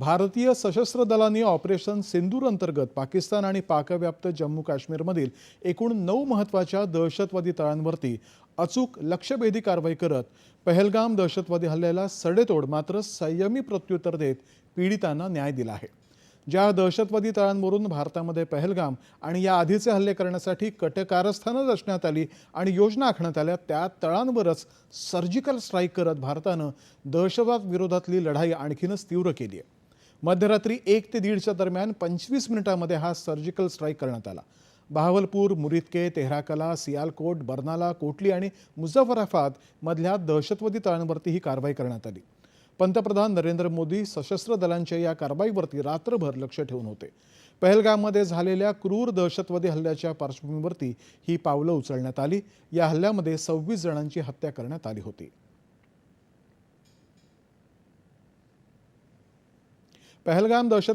भारतीय सशस्त्र दलांनी ऑपरेशन सिंदूर अंतर्गत पाकिस्तान आणि पाकव्याप्त जम्मू काश्मीरमधील एकूण नऊ महत्त्वाच्या दहशतवादी तळांवरती अचूक लक्षभेदी कारवाई करत पहलगाम दहशतवादी हल्ल्याला सडेतोड मात्र संयमी प्रत्युत्तर देत पीडितांना न्याय दिला आहे. ज्या दहशतवादी तळांवरून भारतामध्ये पहलगाम आणि या आधीचे हल्ले करण्यासाठी कटकारस्थानं रचण्यात आली आणि योजना आखण्यात आल्या त्या तळांवरच सर्जिकल स्ट्राईक करत भारतानं दहशतवाद विरोधातली लढाई आणखीनच तीव्र केली आहे. मध्यरात्री एक ते दीडच्या दरम्यान पंचवीस मिनिटांमध्ये हा सर्जिकल स्ट्राईक करण्यात आला. बहावलपूर मुरिदके तेहराकला सियालकोट बर्नाला कोटली आणि मुझफ्फराबाद मधल्या दहशतवादी तळांवरती ही कारवाई करण्यात आली. पंतप्रधान नरेंद्र मोदी सशस्त्र दलांच्या या कारवाईवरती रात्रभर लक्ष ठेवून होते. पहलगाममध्ये झालेल्या क्रूर दहशतवादी हल्ल्याच्या पार्श्वभूमीवरती ही पावलं उचलण्यात आली. या हल्ल्यामध्ये सव्वीस जणांची हत्या करण्यात आली होती. पहलगाम दहशत